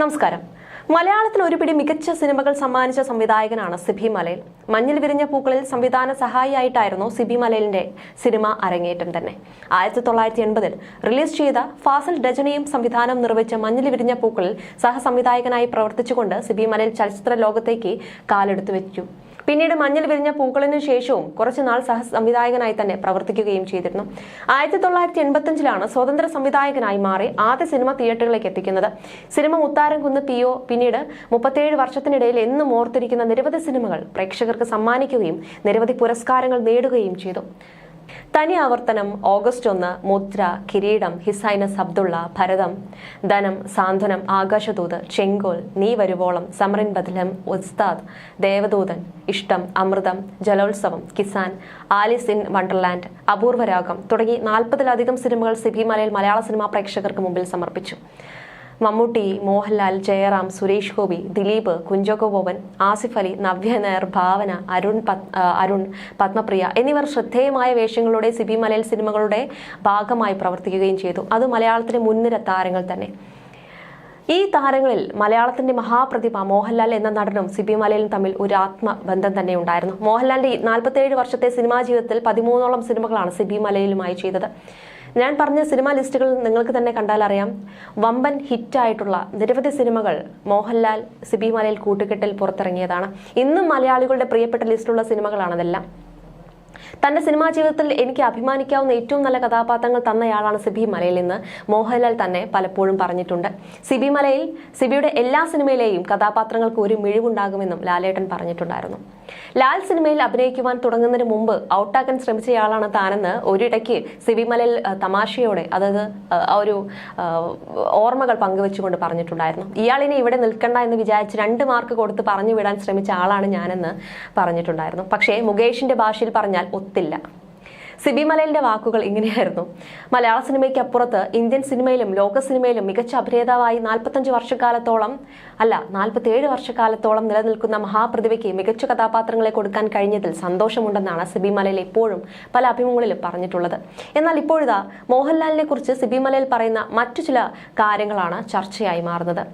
നമസ്കാരം. മലയാളത്തിൽ ഒരുപിടി മികച്ച സിനിമകൾ സമ്മാനിച്ച സംവിധായകനാണ് സിബി മലയിൽ. മഞ്ഞിൽ വിരിഞ്ഞ പൂക്കളിൽ സംവിധാന സഹായിയായിട്ടായിരുന്നു സിബി മലയിലിന്റെ സിനിമ അരങ്ങേറ്റം തന്നെ. ആയിരത്തി തൊള്ളായിരത്തി എൺപതിൽ റിലീസ് ചെയ്ത ഫാസൽ രചനയും സംവിധാനം നിർവഹിച്ച മഞ്ഞിൽ വിരിഞ്ഞ പൂക്കളിൽ സഹസംവിധായകനായി പ്രവർത്തിച്ചുകൊണ്ട് സിബി മലയിൽ ചലച്ചിത്ര ലോകത്തേക്ക് കാലെടുത്തു വെച്ചു. പിന്നീട് മഞ്ഞിൽ വിരിഞ്ഞ പൂക്കളിനു ശേഷവും കുറച്ചുനാൾ സഹ സംവിധായകനായി തന്നെ പ്രവർത്തിക്കുകയും ചെയ്തിരുന്നു. ആയിരത്തി തൊള്ളായിരത്തി എൺപത്തിയഞ്ചിലാണ് സ്വതന്ത്ര സംവിധായകനായി മാറി ആദ്യ സിനിമ തിയേറ്ററുകളിലേക്ക് എത്തിക്കുന്നത്. സിനിമ മുത്താരം കുന്ന് പി ഒ പിന്നീട് മുപ്പത്തിയേഴ് വർഷത്തിനിടയിൽ എന്നും ഓർത്തിരിക്കുന്ന നിരവധി സിനിമകൾ പ്രേക്ഷകർക്ക് സമ്മാനിക്കുകയും നിരവധി പുരസ്കാരങ്ങൾ നേടുകയും ചെയ്തു. തനി ആവർത്തനം ഓഗസ്റ്റ് ഒന്ന് മുദ്ര കിരീടം ഹിസൈനസ് അബ്ദുള്ള ഭരതം. ധനം സാന്ത്വനം ആകാശദൂത് ചെങ്കോൽ നീ വരുവോളം സമറിൻ ബദലം ഉസ്താദ് Devadoothan Ishtam Amrutham Jalolsavam Kisan Alice in Wonderland Apoorvaragam തുടങ്ങി നാൽപ്പതിലധികം സിനിമകൾ സിബി മലയിൽ മലയാള സിനിമാ പ്രേക്ഷകർക്ക് മുമ്പിൽ സമർപ്പിച്ചു. മമ്മൂട്ടി മോഹൻലാൽ ജയറാം സുരേഷ് ഗോപി ദിലീപ് കുഞ്ചോക്കോ ബോബൻ ആസിഫ് അലി നവ്യ നായർ ഭാവന അരുൺ അരുൺ പത്മപ്രിയ എന്നിവർ ശ്രദ്ധേയമായ വേഷങ്ങളുടെ സിബി മലയൽ സിനിമകളുടെ ഭാഗമായി പ്രവർത്തിക്കുകയും ചെയ്തു. അത് മലയാളത്തിലെ മുൻനിര താരങ്ങൾ തന്നെ. ഈ താരങ്ങളിൽ മലയാളത്തിന്റെ മഹാപ്രതിഭ മോഹൻലാൽ എന്ന നടനും സിബി മലയിലും തമ്മിൽ ഒരു ആത്മബന്ധം തന്നെ ഉണ്ടായിരുന്നു. മോഹൻലാലിന്റെ നാൽപ്പത്തേഴ് വർഷത്തെ സിനിമാ ജീവിതത്തിൽ പതിമൂന്നോളം സിനിമകളാണ് സിബി മലയിലുമായി ചെയ്തത്. ഞാൻ പറഞ്ഞ സിനിമാ ലിസ്റ്റുകൾ നിങ്ങൾക്ക് തന്നെ കണ്ടാൽ അറിയാം. വമ്പൻ ഹിറ്റായിട്ടുള്ള നിരവധി സിനിമകൾ മോഹൻലാൽ സിബി മലയിൽ കൂട്ടുകെട്ടിൽ പുറത്തിറങ്ങിയതാണ്. ഇന്നും മലയാളികളുടെ പ്രിയപ്പെട്ട ലിസ്റ്റിലുള്ള സിനിമകളാണ് അതെല്ലാം. തന്റെ സിനിമാ ജീവിതത്തിൽ എനിക്ക് അഭിമാനിക്കാവുന്ന ഏറ്റവും നല്ല കഥാപാത്രങ്ങൾ തന്നയാളാണ് സിബി മലയിൽ നിന്ന് മോഹൻലാൽ തന്നെ പലപ്പോഴും പറഞ്ഞിട്ടുണ്ട്. സിബി മലയിൽ സിബിയുടെ എല്ലാ സിനിമയിലെയും കഥാപാത്രങ്ങൾക്ക് ഒരു മിഴിവുണ്ടാകുമെന്നും ലാലേട്ടൻ പറഞ്ഞിട്ടുണ്ടായിരുന്നു. ലാൽ സിനിമയിൽ അഭിനയിക്കുവാൻ തുടങ്ങുന്നതിന് മുമ്പ് ഔട്ടാക്കാൻ ശ്രമിച്ചയാളാണ് താനെന്ന് ഒരിടയ്ക്ക് സിബി മലയിൽ തമാശയോടെ അതായത് ഒരു ഓർമ്മകൾ പങ്കുവെച്ചുകൊണ്ട് പറഞ്ഞിട്ടുണ്ടായിരുന്നു. ഇയാളിനെ ഇവിടെ നിൽക്കണ്ട എന്ന് വിചാരിച്ച് രണ്ട് മാർക്ക് കൊടുത്ത് പറഞ്ഞു വിടാൻ ശ്രമിച്ച ആളാണ് ഞാനെന്ന് പറഞ്ഞിട്ടുണ്ടായിരുന്നു. പക്ഷേ മുകേഷിന്റെ ഭാഷയിൽ പറഞ്ഞാൽ ഒത്തില്ല സിബി മലയിലിന്റെ വാക്കുകൾ ഇങ്ങനെയായിരുന്നു. മലയാള സിനിമയ്ക്ക് അപ്പുറത്ത് ഇന്ത്യൻ സിനിമയിലും ലോക സിനിമയിലും മികച്ച അഭിനേതാവായി നാൽപ്പത്തഞ്ച് വർഷക്കാലത്തോളം അല്ല നാൽപ്പത്തിയേഴ് വർഷക്കാലത്തോളം നിലനിൽക്കുന്ന മഹാപ്രതിഭയ്ക്ക് മികച്ച കഥാപാത്രങ്ങളെ കൊടുക്കാൻ കഴിഞ്ഞതിൽ സന്തോഷമുണ്ടെന്നാണ് സിബി മലയിൽ എപ്പോഴും പല അഭിമുഖങ്ങളിലും പറഞ്ഞിട്ടുള്ളത്. എന്നാൽ ഇപ്പോഴിതാ മോഹൻലാലിനെ കുറിച്ച് സിബി മലയിൽ പറയുന്ന മറ്റു ചില കാര്യങ്ങളാണ് ചർച്ചയായി മാറുന്നത്.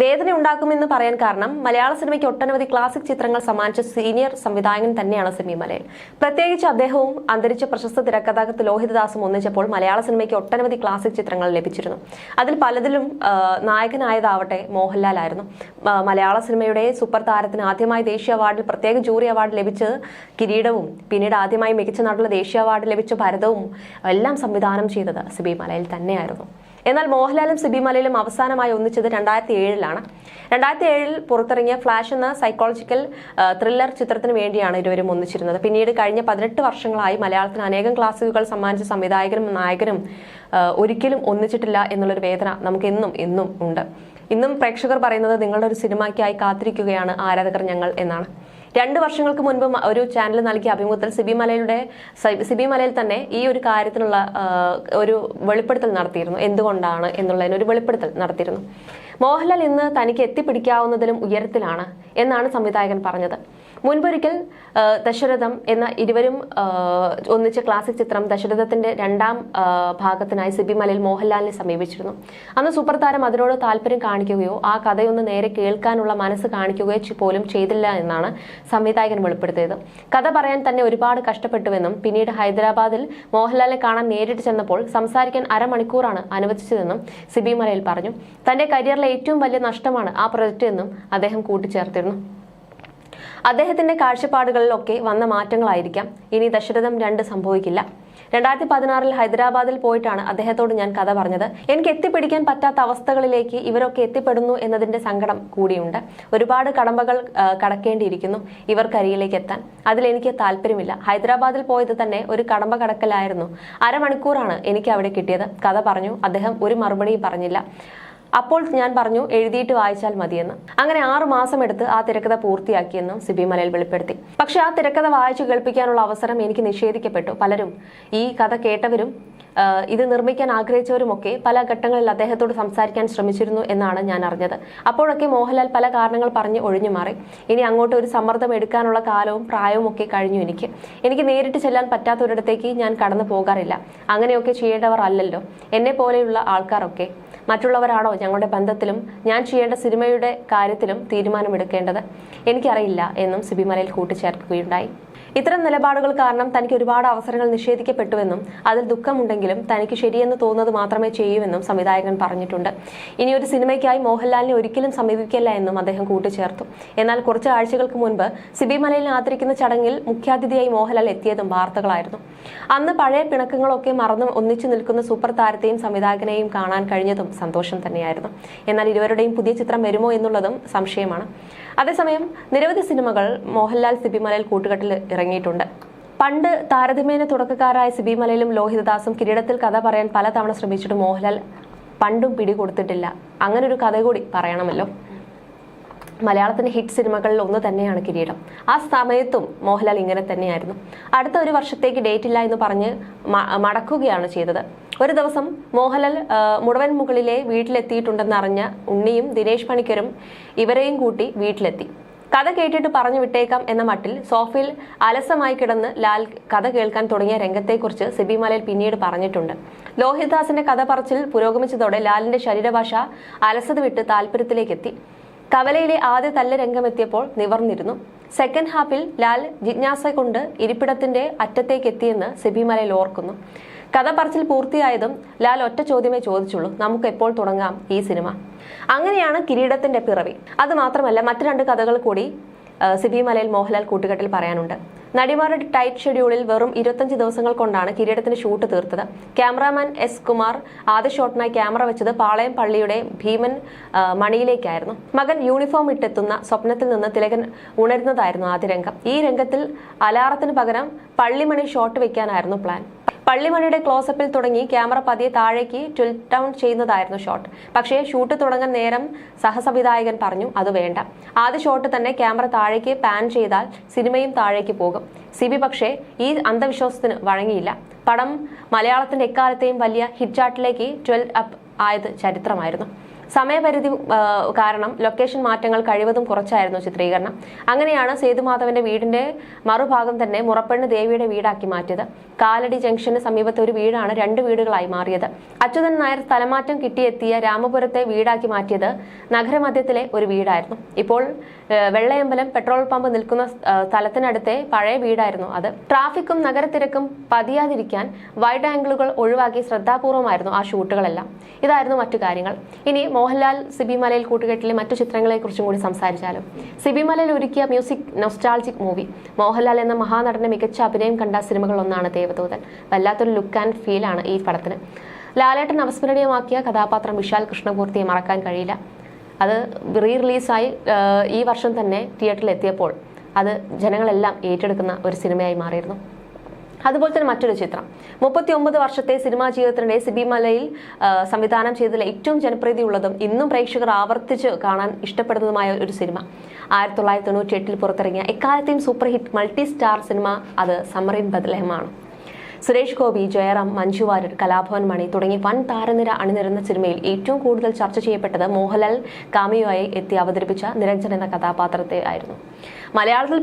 വേദന ഉണ്ടാക്കുമെന്ന് പറയാൻ കാരണം മലയാള സിനിമയ്ക്ക് ഒട്ടനവധി ക്ലാസിക് ചിത്രങ്ങൾ സമ്മാനിച്ച സീനിയർ സംവിധായകൻ തന്നെയാണ് സിമി മലയൻ. പ്രത്യേകിച്ച് അദ്ദേഹവും അന്തരിച്ച പ്രശസ്ത തിരക്കഥാകൃത്ത് ലോഹിതദാസും ഒന്നിച്ചപ്പോൾ മലയാള സിനിമയ്ക്ക് ഒട്ടനവധി ക്ലാസിക് ചിത്രങ്ങൾ ലഭിച്ചിരുന്നു. അതിൽ പലതിലും നായകനായതാവട്ടെ മോഹൻലാൽ ആയിരുന്നു. മലയാള സിനിമയുടെ സൂപ്പർ താരത്തിന് ആദ്യമായി ദേശീയ അവാർഡിൽ പ്രത്യേക ജൂറി അവാർഡ് ലഭിച്ചത് കിരീടവും പിന്നീട് ആദ്യമായി മികച്ച നടനുള്ള ദേശീയ അവാർഡ് ലഭിച്ച ഭരതവും എല്ലാം സംവിധാനം ചെയ്തത് സിബി മലയിൽ തന്നെയായിരുന്നു. എന്നാൽ മോഹൻലാലും സിബിമലയിലും അവസാനമായി ഒന്നിച്ചത് രണ്ടായിരത്തി ഏഴിലാണ് രണ്ടായിരത്തി ഏഴിൽ പുറത്തിറങ്ങിയ ഫ്ലാഷ് എന്ന സൈക്കോളജിക്കൽ ത്രില്ലർ ചിത്രത്തിന് വേണ്ടിയാണ് ഇരുവരും ഒന്നിച്ചിരുന്നത്. പിന്നീട് കഴിഞ്ഞ പതിനെട്ട് വർഷങ്ങളായി മലയാളത്തിന് അനേകം ക്ലാസിക്കുകൾ സമ്മാനിച്ച സംവിധായകനും നായകനും ഒരിക്കലും ഒന്നിച്ചിട്ടില്ല എന്നുള്ളൊരു വേദന നമുക്ക് എന്നും എന്നും ഉണ്ട്. ഇന്നും പ്രേക്ഷകർ പറയുന്നത് നിങ്ങളുടെ ഒരു സിനിമയ്ക്കായി കാത്തിരിക്കുകയാണ് ആരാധകർ ഞങ്ങൾ എന്നാണ്. രണ്ട് വർഷങ്ങൾക്ക് മുൻപ് ഒരു ചാനൽ നൽകിയ അഭിമുഖത്തിൽ സിബി മലയുടെ സിബി മലയിൽ തന്നെ ഈ ഒരു കാര്യത്തിനുള്ള ഒരു വെളിപ്പെടുത്തൽ നടത്തിയിരുന്നു. എന്തുകൊണ്ടാണ് എന്നുള്ളതിന് ഒരു വെളിപ്പെടുത്തൽ നടത്തിയിരുന്നു. മോഹൻലാൽ ഇന്ന് തനിക്ക് എത്തിപ്പിടിക്കാവുന്നതിലും ഉയരത്തിലാണ് എന്നാണ് സംവിധായകൻ പറഞ്ഞത്. മുൻപൊരിക്കൽ ദശരഥം എന്ന ഇരുവരും ഒന്നിച്ച ക്ലാസിക് ചിത്രം ദശരഥത്തിന്റെ രണ്ടാം ഭാഗത്തിനായി സിബി മലയിൽ മോഹൻലാലിനെ സമീപിച്ചിരുന്നു. അന്ന് സൂപ്പർ താരം അതിനോട് താല്പര്യം കാണിക്കുകയോ ആ കഥയൊന്ന് നേരെ കേൾക്കാനുള്ള മനസ്സ് കാണിക്കുകയോ പോലും ചെയ്തില്ല എന്നാണ് സംവിധായകൻ വെളിപ്പെടുത്തിയത്. കഥ പറയാൻ തന്നെ ഒരുപാട് കഷ്ടപ്പെട്ടുവെന്നും പിന്നീട് ഹൈദരാബാദിൽ മോഹൻലാലിനെ കാണാൻ നേരിട്ട് ചെന്നപ്പോൾ സംസാരിക്കാൻ അരമണിക്കൂറാണ് അനുവദിച്ചതെന്നും സിബി മലയിൽ പറഞ്ഞു. തന്റെ കരിയറിലെ ഏറ്റവും വലിയ നഷ്ടമാണ് ആ പ്രൊജക്റ്റ് എന്നും അദ്ദേഹം കൂട്ടിച്ചേർത്തിരുന്നു. അദ്ദേഹത്തിന്റെ കാഴ്ചപ്പാടുകളിലൊക്കെ വന്ന മാറ്റങ്ങളായിരിക്കാം. ഇനി ദശരഥം രണ്ട് സംഭവിക്കില്ല. രണ്ടായിരത്തി പതിനാറിൽ ഹൈദരാബാദിൽ പോയിട്ടാണ് അദ്ദേഹത്തോട് ഞാൻ കഥ പറഞ്ഞത്. എനിക്ക് എത്തിപ്പിടിക്കാൻ പറ്റാത്ത അവസ്ഥകളിലേക്ക് ഇവരൊക്കെ എത്തിപ്പെടുന്നു എന്നതിന്റെ സങ്കടം കൂടിയുണ്ട്. ഒരുപാട് കടമ്പകൾ കടക്കേണ്ടിയിരിക്കുന്നു ഇവർക്കരിയിലേക്ക് എത്താൻ. അതിലെനിക്ക് താല്പര്യമില്ല. ഹൈദരാബാദിൽ പോയത് തന്നെ ഒരു കടമ്പ കടക്കലായിരുന്നു. അരമണിക്കൂറാണ് എനിക്ക് അവിടെ കിട്ടിയത്. കഥ പറഞ്ഞു. അദ്ദേഹം ഒരു മറുപടിയും പറഞ്ഞില്ല. അപ്പോൾ ഞാൻ പറഞ്ഞു എഴുതിയിട്ട് വായിച്ചാൽ മതിയെന്ന്. അങ്ങനെ ആറു മാസം എടുത്ത് ആ തിരക്കഥ പൂർത്തിയാക്കിയെന്നും സിബി മലയിൽ വെളിപ്പെടുത്തി. പക്ഷെ ആ തിരക്കഥ വായിച്ചു കേൾപ്പിക്കാനുള്ള അവസരം എനിക്ക് നിഷേധിക്കപ്പെട്ടു പലരും. ഈ കഥ കേട്ടവരും ഇത് നിർമ്മിക്കാൻ ആഗ്രഹിച്ചവരുമൊക്കെ പല ഘട്ടങ്ങളിൽ അദ്ദേഹത്തോട് സംസാരിക്കാൻ ശ്രമിച്ചിരുന്നു എന്നാണ് ഞാൻ അറിഞ്ഞത്. അപ്പോഴൊക്കെ മോഹൻലാൽ പല കാരണങ്ങൾ പറഞ്ഞ് ഒഴിഞ്ഞു മാറി. ഇനി അങ്ങോട്ട് ഒരു സമ്മർദ്ദം എടുക്കാനുള്ള കാലവും പ്രായവും ഒക്കെ കഴിഞ്ഞു എനിക്ക്. എനിക്ക് നേരിട്ട് ചെല്ലാൻ പറ്റാത്തൊരിടത്തേക്ക് ഞാൻ കടന്നു പോകാറില്ല. അങ്ങനെയൊക്കെ ചെയ്യേണ്ടവർ അല്ലല്ലോ. എന്നെ പോലെയുള്ള ആൾക്കാരൊക്കെ. മറ്റുള്ളവരാണോ ഞങ്ങളുടെ ബന്ധത്തിലും ഞാൻ ചെയ്യേണ്ട സിനിമയുടെ കാര്യത്തിലും തീരുമാനമെടുക്കേണ്ടത് എനിക്കറിയില്ല എന്നും സിബിമലയിൽ കൂട്ടിച്ചേർക്കുകയുണ്ടായി. ഇത്തരം നിലപാടുകൾ കാരണം തനിക്ക് ഒരുപാട് അവസരങ്ങൾ നിഷേധിക്കപ്പെട്ടുവെന്നും അതിൽ ദുഃഖമുണ്ടെങ്കിലും തനിക്ക് ശരിയെന്ന് തോന്നുന്നത് മാത്രമേ ചെയ്യൂവെന്നും സംവിധായകൻ പറഞ്ഞിട്ടുണ്ട്. ഇനി ഒരു സിനിമയ്ക്കായി മോഹൻലാലിനെ ഒരിക്കലും സമീപിക്കില്ല എന്നും അദ്ദേഹം കൂട്ടിച്ചേർത്തു. എന്നാൽ കുറച്ച് ആഴ്ചകൾക്ക് മുൻപ് സിബി മലയിലിനെ ആദരിക്കുന്ന ചടങ്ങിൽ മുഖ്യാതിഥിയായി മോഹൻലാൽ എത്തിയതും വാർത്തകളായിരുന്നു. അന്ന് പഴയ പിണക്കങ്ങളൊക്കെ മറന്നും ഒന്നിച്ചു നിൽക്കുന്ന സൂപ്പർ താരത്തെയും സംവിധായകനെയും കാണാൻ കഴിഞ്ഞതും സന്തോഷം തന്നെയായിരുന്നു. എന്നാൽ ഇരുവരുടെയും പുതിയ ചിത്രം വരുമോ എന്നുള്ളതും സംശയമാണ്. അതേസമയം നിരവധി സിനിമകൾ മോഹൻലാൽ സിബിമലയിൽ കൂട്ടുകെട്ടിൽ കൂട്ടുകെട്ടിൽ ഇറങ്ങിയിട്ടുണ്ട് പണ്ട് താരതമ്യേന തുടക്കക്കാരായ സിബി മലയിലും ലോഹിതദാസും കിരീടത്തിൽ കഥ പറയാൻ പലതവണ ശ്രമിച്ചിട്ട് മോഹൻലാൽ പണ്ടും പിടികൊടുത്തിട്ടില്ല. അങ്ങനെ ഒരു കഥ കൂടി പറയണമല്ലോ. മലയാളത്തിന്റെ ഹിറ്റ് സിനിമകളിൽ ഒന്ന് തന്നെയാണ് കിരീടം. ആ സമയത്തും മോഹൻലാൽ ഇങ്ങനെ തന്നെയായിരുന്നു. അടുത്ത ഒരു വർഷത്തേക്ക് ഡേറ്റ് ഇല്ല എന്ന് പറഞ്ഞ് മടക്കുകയാണ് ചെയ്തത്. ഒരു ദിവസം മോഹൻലാൽ മുടവൻ മുകളിലെ വീട്ടിലെത്തിയിട്ടുണ്ടെന്ന് അറിഞ്ഞ ഉണ്ണിയും ദിനേശ് പണിക്കരും ഇവരെയും കൂട്ടി വീട്ടിലെത്തി. കഥ കേട്ടിട്ട് പറഞ്ഞു വിട്ടേക്കാം എന്ന മട്ടിൽ സോഫയിൽ അലസമായി കിടന്ന് ലാൽ കഥ കേൾക്കാൻ തുടങ്ങിയ രംഗത്തെക്കുറിച്ച് സിബി മലയിൽ പിന്നീട് പറഞ്ഞിട്ടുണ്ട്. ലോഹിതദാസിന്റെ കഥ പറച്ചിൽ പുരോഗമിച്ചതോടെ ലാലിന്റെ ശരീരഭാഷ അലസത വിട്ട് താല്പര്യത്തിലേക്കെത്തി കവലയിലെ ആദ്യ തല്ല രംഗമെത്തിയപ്പോൾ നിവർന്നിരുന്നു. സെക്കൻഡ് ഹാഫിൽ ലാൽ ജിജ്ഞാസ കൊണ്ട് ഇരിപ്പിടത്തിന്റെ അറ്റത്തേക്കെത്തിയെന്ന് സിബി മലയിൽ ഓർക്കുന്നു. കഥ പറച്ചിൽ പൂർത്തിയായതും ലാൽ ഒറ്റ ചോദ്യമേ ചോദിച്ചുള്ളൂ. നമുക്ക് എപ്പോൾ തുടങ്ങാം ഈ സിനിമ? അങ്ങനെയാണ് കിരീടത്തിന്റെ പിറവി. അത് മാത്രമല്ല മറ്റു രണ്ട് കഥകൾ കൂടി സിബി മലയിൽ മോഹൻലാൽ കൂട്ടുകെട്ടിൽ പറയാനുണ്ട്. നടിമാരുടെ ടൈറ്റ് ഷെഡ്യൂളിൽ വെറും ഇരുപത്തഞ്ച് ദിവസങ്ങൾ കൊണ്ടാണ് കിരീടത്തിന്റെ ഷൂട്ട് തീർത്തത്. ക്യാമറാമാൻ എസ് കുമാർ ആദ്യ ഷോട്ടിനായി ക്യാമറ വെച്ചത് പാളയം പള്ളിയുടെ ഭീമൻ മണിയിലേക്കായിരുന്നു. മകൻ യൂണിഫോം ഇട്ടെത്തുന്ന സ്വപ്നത്തിൽ നിന്ന് തിലകൻ ഉണരുന്നതായിരുന്നു ആദ്യ രംഗം. ഈ രംഗത്തിൽ അലാറത്തിന് പകരം പള്ളിമണി ഷോട്ട് വെക്കാനായിരുന്നു പ്ലാൻ. പള്ളിമണിയുടെ ക്ലോസപ്പിൽ തുടങ്ങി ക്യാമറ പതിയെ താഴേക്ക് ട്വിൽറ്റ് ഡൗൺ ചെയ്യുന്നതായിരുന്നു ഷോട്ട്. പക്ഷേ ഷൂട്ട് തുടങ്ങാൻ നേരം സഹസംവിധായകൻ പറഞ്ഞു അത് വേണ്ട. ആദ്യ ഷോട്ട് തന്നെ ക്യാമറ താഴേക്ക് പാൻ ചെയ്താൽ സിനിമയും താഴേക്ക് പോകും. സിബി പക്ഷേ ഈ അന്ധവിശ്വാസത്തിന് വഴങ്ങിയില്ല. പടം മലയാളത്തിന്റെ എക്കാലത്തെയും വലിയ ഹിറ്റ് ചാർട്ടിലേക്ക് ട്വൽവ് അപ്പ് ആയത് ചരിത്രമായിരുന്നു. സമയപരിധി കാരണം ലൊക്കേഷൻ മാറ്റങ്ങൾ കഴിവതും കുറച്ചായിരുന്നു ചിത്രീകരണം. അങ്ങനെയാണ് സേതുമാധവന്റെ വീടിന്റെ മറുഭാഗം തന്നെ മുറപ്പെണ്ണ് ദേവിയുടെ വീടാക്കി മാറ്റിയത്. കാലടി ജംഗ്ഷന് സമീപത്തെ ഒരു വീടാണ് രണ്ട് വീടുകളായി മാറിയത്. അച്യുതൻ നായർ സ്ഥലമാറ്റം കിട്ടിയെത്തിയ രാമപുരത്തെ വീടാക്കി മാറ്റിയത് നഗരമധ്യത്തിലെ ഒരു വീടായിരുന്നു. ഇപ്പോൾ വെള്ളയമ്പലം പെട്രോൾ പമ്പ് നിൽക്കുന്ന സ്ഥലത്തിനടുത്തെ പഴയ വീടായിരുന്നു അത്. ട്രാഫിക്കും നഗരത്തിരക്കും പതിയാതിരിക്കാൻ വൈഡ് ആംഗിളുകൾ ഒഴിവാക്കി ശ്രദ്ധാപൂർവമായിരുന്നു ആ ഷൂട്ടുകളെല്ലാം. ഇതായിരുന്നു മറ്റു കാര്യങ്ങൾ. ഇനി മോഹൻലാൽ സിബി മലയിൽ കൂട്ടുകെട്ടിലെ മറ്റു ചിത്രങ്ങളെ കുറിച്ചും കൂടി സംസാരിച്ചാലും? സിബി മലയിൽ ഒരുക്കിയ മ്യൂസിക് നൊസ്റ്റാൾജിക് മൂവി മോഹൻലാൽ എന്ന മഹാനടന്റെ മികച്ച അഭിനയം കണ്ട സിനിമകളൊന്നാണ് ദേവദൂതൻ. വല്ലാത്തൊരു ലുക്ക് ആൻഡ് ഫീൽ ആണ് ഈ പടത്തിന്. ലാലേട്ടൻ അവസ്മരണീയമാക്കിയ കഥാപാത്രം വിശാൽ കൃഷ്ണമൂർത്തിയെ മറക്കാൻ കഴിയില്ല. അത് റീ റിലീസായി ഈ വർഷം തന്നെ തിയേറ്ററിൽ എത്തിയപ്പോൾ അത് ജനങ്ങളെല്ലാം ഏറ്റെടുക്കുന്ന ഒരു സിനിമയായി മാറിയിരുന്നു. അതുപോലെ തന്നെ മറ്റൊരു ചിത്രം. മുപ്പത്തി ഒമ്പത് വർഷത്തെ സിനിമാ ജീവിതത്തിനിടെ സിബിമലയിൽ സംവിധാനം ചെയ്തതിൽ ഏറ്റവും ജനപ്രീതിയുള്ളതും ഇന്നും പ്രേക്ഷകർ ആവർത്തിച്ച് കാണാൻ ഇഷ്ടപ്പെടുന്നതുമായ ഒരു സിനിമ. ആയിരത്തി തൊള്ളായിരത്തി തൊണ്ണൂറ്റി എട്ടിൽ പുറത്തിറങ്ങിയ എക്കാലത്തെയും സൂപ്പർ ഹിറ്റ് മൾട്ടി സ്റ്റാർ സിനിമ അത് സമറിൻ ബദലഹമാണ്. സുരേഷ് ഗോപി ജയറാം മഞ്ജു വാര്യർ കലാഭവൻ മണി തുടങ്ങി വൻ താരനിര അണിനിരുന്ന സിനിമയിൽ ഏറ്റവും കൂടുതൽ ചർച്ച ചെയ്യപ്പെട്ടത് മോഹൻലാൽ കാമിയോയായി എത്തി അവതരിപ്പിച്ച നിരഞ്ജൻ എന്ന കഥാപാത്രത്തെ ആയിരുന്നു. മലയാളത്തിൽ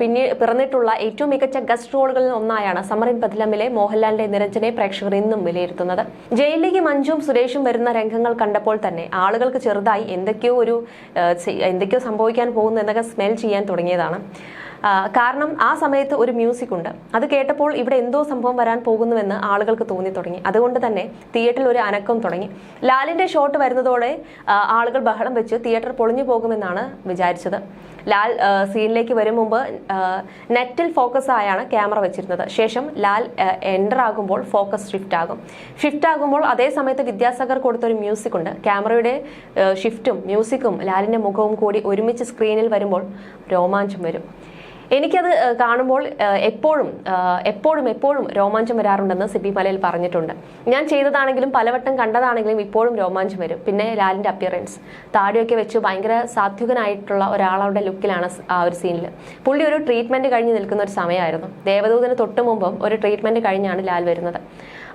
പിന്നെ പിറന്നിട്ടുള്ള ഏറ്റവും മികച്ച ഗസ്റ്റ് റോളുകളിൽ ഒന്നായാണ് സമറിൻ ബദലമിലെ മോഹൻലാലിന്റെ നിരഞ്ജനെ പ്രേക്ഷകർ ഇന്നും വിലയിരുത്തുന്നത്. ജയിലിലേക്ക് മഞ്ജുവും സുരേഷും വരുന്ന രംഗങ്ങൾ കണ്ടപ്പോൾ തന്നെ ആളുകൾക്ക് ചെറുതായി എന്തൊക്കെയോ ഒരു എന്തൊക്കെയോ സംഭവിക്കാൻ പോകുന്നു എന്നൊക്കെ സ്മെൽ ചെയ്യാൻ തുടങ്ങിയതാണ്. കാരണം ആ സമയത്ത് ഒരു മ്യൂസിക് ഉണ്ട്. അത് കേട്ടപ്പോൾ ഇവിടെ എന്തോ സംഭവം വരാൻ പോകുന്നുവെന്ന് ആളുകൾക്ക് തോന്നി തുടങ്ങി അതുകൊണ്ട് തന്നെ തിയേറ്ററിൽ ഒരു അനക്കം തുടങ്ങി. ലാലിന്റെ ഷോട്ട് വരുന്നതോടെ ആളുകൾ ബഹളം വെച്ച് തിയേറ്റർ പൊളിഞ്ഞു പോകുമെന്നാണ് വിചാരിച്ചത്. ലാൽ സീനിലേക്ക് വരും മുമ്പ് നെറ്റിൽ ഫോക്കസ് ആയാണ് ക്യാമറ വെച്ചിരുന്നത്. ശേഷം ലാൽ എന്റർ ആകുമ്പോൾ ഫോക്കസ് ഷിഫ്റ്റ് ആകും. ഷിഫ്റ്റ് ആകുമ്പോൾ അതേ സമയത്ത് വിദ്യാസാഗർ കൊടുത്തൊരു മ്യൂസിക് ഉണ്ട്. ക്യാമറയുടെ ഷിഫ്റ്റും മ്യൂസിക്കും ലാലിന്റെ മുഖവും കൂടി ഒരുമിച്ച് സ്ക്രീനിൽ വരുമ്പോൾ രോമാഞ്ചം വരും. എനിക്കത് കാണുമ്പോൾ എപ്പോഴും എപ്പോഴും എപ്പോഴും രോമാഞ്ചം വരാറുണ്ടെന്ന് സിബി മലയിൽ പറഞ്ഞിട്ടുണ്ട്. ഞാൻ ചെയ്തതാണെങ്കിലും പലവട്ടം കണ്ടതാണെങ്കിലും ഇപ്പോഴും രോമാഞ്ചം വരും. പിന്നെ ലാലിന്റെ അപ്പിയറൻസ് താടിയൊക്കെ വെച്ച് ഭയങ്കര സാത്വികനായിട്ടുള്ള ഒരാളുടെ ലുക്കിലാണ് ആ ഒരു സീനിൽ പുള്ളി ഒരു ട്രീറ്റ്മെന്റ് കഴിഞ്ഞ് നിൽക്കുന്ന ഒരു സമയമായിരുന്നു. ദേവദൂതന് തൊട്ട് മുമ്പും ഒരു ട്രീറ്റ്മെന്റ് കഴിഞ്ഞാണ് ലാൽ വരുന്നത്.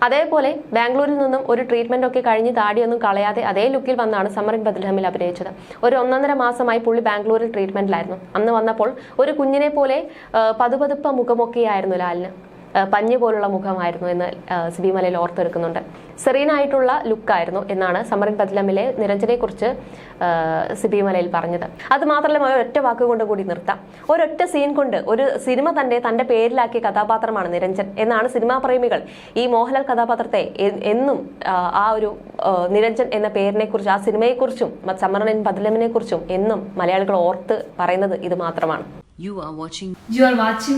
അതേപോലെ ബാംഗ്ലൂരിൽ നിന്നും ഒരു ട്രീറ്റ്മെന്റ് ഒക്കെ കഴിഞ്ഞ് താടിയൊന്നും കളയാതെ അതേ ലുക്കിൽ വന്നാണ് സമറിൻ ബദ്രഹമിൽ അഭിനയിച്ചത്. ഒരു ഒന്നൊന്നര മാസമായി പുള്ളി ബാംഗ്ലൂരിൽ ട്രീറ്റ്മെന്റിലായിരുന്നു അന്ന് വന്നപ്പോൾ ഒരു കുഞ്ഞിനെ പോലെ പതുപതുപ്പ മുഖമൊക്കെയായിരുന്നു ലാലിന്. പഞ്ഞ് പോലുള്ള മുഖമായിരുന്നു എന്ന് സിബിമലയിൽ സിബി മലയിൽ ഓർത്തെടുക്കുന്നുണ്ട്. സെറീനായിട്ടുള്ള ലുക്കായിരുന്നു എന്നാണ് സമറിൻ ബദ്ലമിലെ നിരഞ്ജനെ കുറിച്ച് സിബി മലയിൽ പറഞ്ഞത്. അത് മാത്രമല്ല ഒരൊറ്റ വാക്കുകൊണ്ട് കൂടി നിർത്താം. ഒരൊറ്റ സീൻ കൊണ്ട് ഒരു സിനിമ തന്നെ തന്റെ പേരിലാക്കിയ കഥാപാത്രമാണ് നിരഞ്ജൻ എന്നാണ് സിനിമാ പ്രേമികൾ ഈ മോഹൻലാൽ കഥാപാത്രത്തെ എന്നും ആ, ഒരു നിരഞ്ജൻ എന്ന പേരിനെ കുറിച്ച് ആ സിനിമയെക്കുറിച്ചും സമറിൻ ബദ്ലമിനെ കുറിച്ചും എന്നും മലയാളികൾ ഓർത്ത് പറയുന്നത് ഇത് മാത്രമാണ്. You are watching You are watching